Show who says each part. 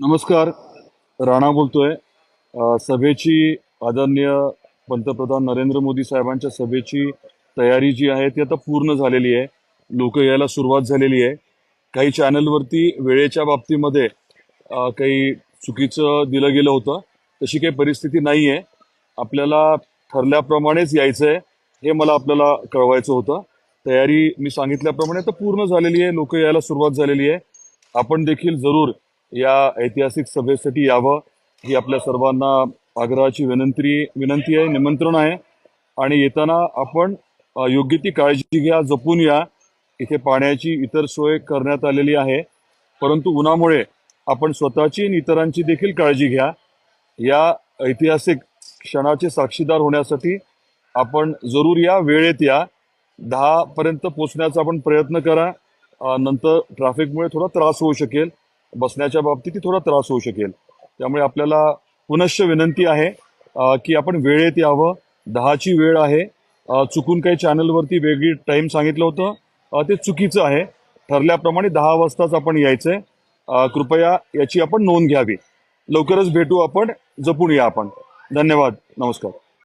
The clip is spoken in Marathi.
Speaker 1: नमस्कार राणा बोलतोय. सभेची आदरणीय पंतप्रधान नरेंद्र मोदी साहेबांच्या सभेची तयारी जी आहे ती आता पूर्ण झालेली आहे. लोक यायला सुरुवात झालेली आहे. काही चॅनलवरती वेळेच्या बाबतीमध्ये काही चुकीचं दिलं गेलं होतं. तशी काही परिस्थिती नाही आहे आपल्याला ठरल्याप्रमाणेच यायचं आहे हे मला आपल्याला कळवायचं होतं. तयारी मी सांगितल्याप्रमाणे तर पूर्ण झालेली आहे. लोक यायला सुरुवात झालेली आहे. आपण देखील जरूर या ऐतिहासिक सभेसाठी यावं ही आपल्या सर्वांना आग्रहाची विनंती विनंती आहे निमंत्रण आहे. आणि येताना आपण योग्य ती काळजी घ्या जपून या. इथे पाण्याची इतर सोय करण्यात आलेली आहे. परंतु उन्हामुळे आपण स्वतःची आणि इतरांची देखील काळजी घ्या. या ऐतिहासिक क्षणाचे साक्षीदार होण्यासाठी आपण जरूर या वेळेत या. दहापर्यंत पोचण्याचा पोहोचण्याचा आपण प्रयत्न करा. नंतर ट्रॅफिकमुळे थोडा त्रास होऊ शकेल. बसण्याच्या बाबतीत थोडा त्रास होऊ शकेल. त्यामुळे आपल्याला पुनश्च विनंती आहे की आपण वेळेत यावं. दहाची वेळ आहे. चुकून काही चॅनलवरती वेगळी टाईम सांगितलं होतं. ते चुकीचं आहे. ठरल्याप्रमाणे दहा वाजताच आपण यायचं आहे कृपया याची आपण नोंद घ्यावी. लवकरच भेटू आपण. जपून या आपण. धन्यवाद. नमस्कार.